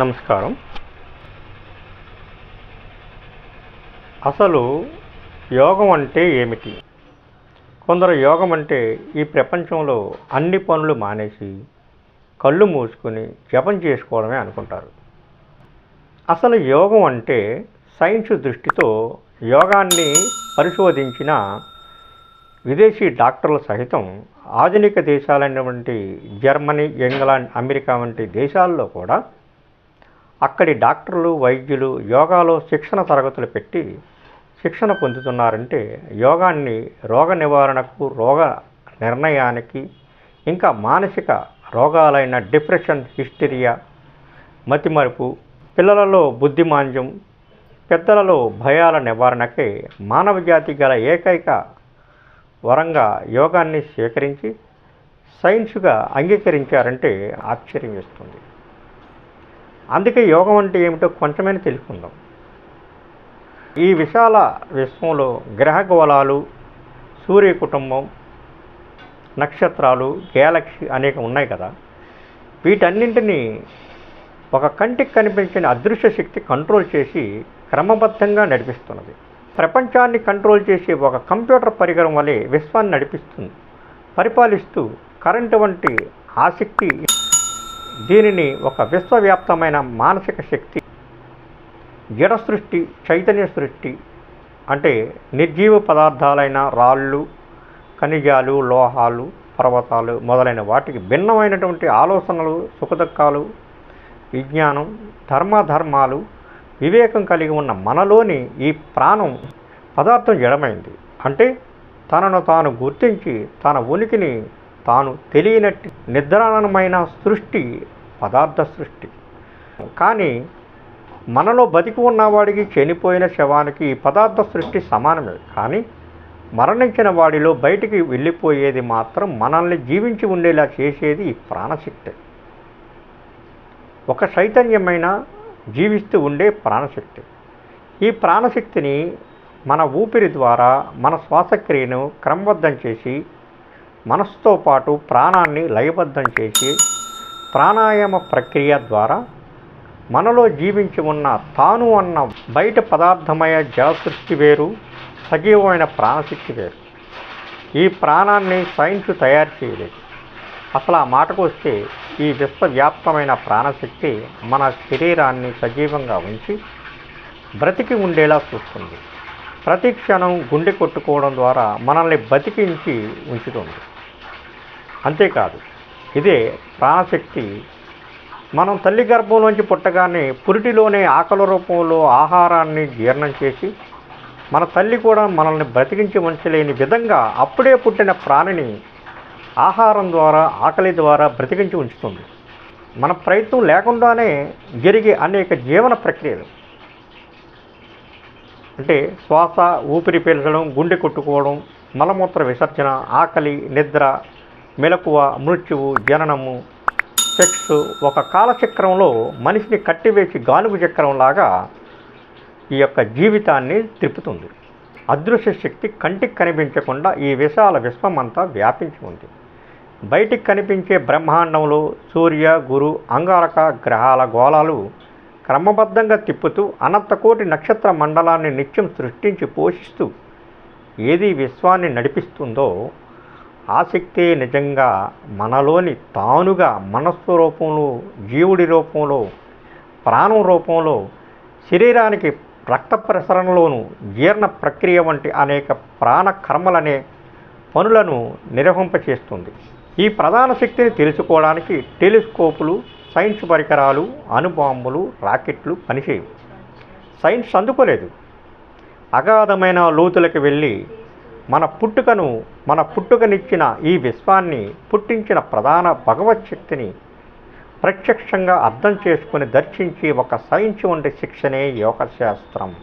నమస్కారం. అసలు యోగం అంటే ఏమిటి? కొందరు యోగం అంటే ఈ ప్రపంచంలో అన్ని పనులు మానేసి కళ్ళు మూసుకుని జపం చేసుకోవడమే అనుకుంటారు. అసలు యోగం అంటే సైన్స్ దృష్టితో యోగాన్ని పరిశోధించిన విదేశీ డాక్టర్లు సహితం ఆధునిక దేశాలైనటువంటి జర్మనీ ఇంగ్లాండ్ అమెరికా వంటి దేశాల్లో కూడా అక్కడి డాక్టర్లు వైద్యులు యోగాలో శిక్షణ తరగతులు పెట్టి శిక్షణ పొందుతున్నారంటే యోగాన్ని రోగ నివారణకు రోగ నిర్ణయానికి ఇంకా మానసిక రోగాలైన డిప్రెషన్ హిస్టీరియా మతిమరుపు పిల్లలలో బుద్ధిమాంద్యం పెద్దలలో భయాల నివారణకే మానవ జాతి గల ఏకైక వరంగా యోగాన్ని స్వీకరించి సైన్స్గా అంగీకరించారంటే ఆశ్చర్యం వేస్తుంది అందుకే యోగం అంటే ఏమిటో కొంచెమైనా తెలుసుకుందాం. ఈ విశాల విశ్వంలో గ్రహగోళాలు సూర్య కుటుంబం నక్షత్రాలు గ్యాలక్సీ అనేక ఉన్నాయి కదా. వీటన్నింటినీ ఒక కంటికి కనిపించిన అదృశ్య శక్తి కంట్రోల్ చేసి క్రమబద్ధంగా నడిపిస్తున్నది. ప్రపంచాన్ని కంట్రోల్ చేసే ఒక కంప్యూటర్ పరికరం వలె విశ్వాన్ని నడిపిస్తుంది. పరిపాలిస్తూ కరెంటు వంటి ఆసక్తి దీనిని ఒక విశ్వవ్యాప్తమైన మానసిక శక్తి జడ సృష్టి చైతన్య సృష్టి అంటే నిర్జీవ పదార్థాలైన రాళ్ళు ఖనిజాలు లోహాలు పర్వతాలు మొదలైన వాటికి భిన్నమైనటువంటి ఆలోచనలు సుఖదుఖాలు విజ్ఞానం ధర్మధర్మాలు వివేకం కలిగి ఉన్న మనలోని ఈ ప్రాణం పదార్థం జడమైంది. అంటే తనను తాను గుర్తించి తన ఉనికిని తాను తెలియనట్టి నిద్రాణమైన సృష్టి పదార్థ సృష్టి. కానీ మనలో బతికి ఉన్నవాడికి చనిపోయిన శవానికి ఈ పదార్థ సృష్టి సమానమే. కానీ మరణించిన వాడిలో బయటికి వెళ్ళిపోయేది మాత్రం మనల్ని జీవించి ఉండేలా చేసేది ఈ ప్రాణశక్తి. ఒక చైతన్యమైన జీవిస్తూ ఉండే ప్రాణశక్తి. ఈ ప్రాణశక్తిని మన ఊపిరి ద్వారా మన శ్వాసక్రియను క్రమబద్ధం చేసి మనస్సుతో పాటు ప్రాణాన్ని లయబద్ధం చేసి ప్రాణాయామ ప్రక్రియ ద్వారా మనలో జీవించి ఉన్న తాను అన్న బయట పదార్థమయ జలసృష్టి వేరు సజీవమైన ప్రాణశక్తి వేరు. ఈ ప్రాణాన్ని సైన్స్ తయారు చేయలేదు. అసలు ఆ మాటకు వస్తే ఈ విశ్వవ్యాప్తమైన ప్రాణశక్తి మన శరీరాన్ని సజీవంగా ఉంచి బ్రతికి ఉండేలా చూస్తుంది. ప్రతి క్షణం గుండె కొట్టుకోవడం ద్వారా మనల్ని బతికించి ఉంచుతుంది. అంతేకాదు. ఇదే ప్రాణశక్తి. మనం తల్లి గర్భంలోంచి పుట్టగానే పురిటిలోనే ఆకలి రూపంలో ఆహారాన్ని జీర్ణం చేసి మన తల్లి కూడా మనల్ని బ్రతికించి ఉంచలేని విధంగా అప్పుడే పుట్టిన ప్రాణిని ఆహారం ద్వారా ఆకలి ద్వారా బ్రతికించి ఉంచుతుంది. మన ప్రయత్నం లేకుండానే జరిగే అనేక జీవన ప్రక్రియలు. అంటే శ్వాస ఊపిరి పీల్చడం గుండె కొట్టుకోవడం మలమూత్ర విసర్జన ఆకలి నిద్ర మెలకువ మృత్యువు జననము సెక్స్ ఒక కాలచక్రంలో మనిషిని కట్టివేసి గానుగు చక్రంలాగా ఈ యొక్క జీవితాన్ని తిప్పుతుంది అదృశ్య శక్తి కంటికి కనిపించకుండా ఈ విశాల విశ్వమంతా వ్యాపించి ఉంది. బయటికి కనిపించే బ్రహ్మాండంలో సూర్య గురు అంగారక గ్రహాల గోళాలు క్రమబద్ధంగా తిప్పుతూ అనంతకోటి నక్షత్ర మండలాన్ని నిత్యం సృష్టించి పోషిస్తూ ఏది విశ్వాన్ని నడిపిస్తుందో ఆ నిజంగా మనలోని తానుగా మనస్సు రూపంలో జీవుడి రూపంలో ప్రాణం రూపంలో శరీరానికి రక్త ప్రసరణలోను జీర్ణ ప్రక్రియ వంటి అనేక ప్రాణ కర్మలనే పనులను నిర్వహింపచేస్తుంది. ఈ ప్రధాన శక్తిని తెలుసుకోవడానికి టెలిస్కోపులు సైన్స్ పరికరాలు అణుబాంబులు రాకెట్లు పనిచేయవు. సైన్స్ అందుకోలేదు. అగాధమైన లోతులకు వెళ్ళి మన పుట్టుకను మన పుట్టుకనిచ్చిన ఈ విశ్వాన్ని పుట్టించిన ప్రధాన భగవత్ శక్తిని ప్రత్యక్షంగా అర్థం చేసుకుని దర్శించి ఒక సైన్స్ వంటి శిక్షణే యోగశాస్త్రం.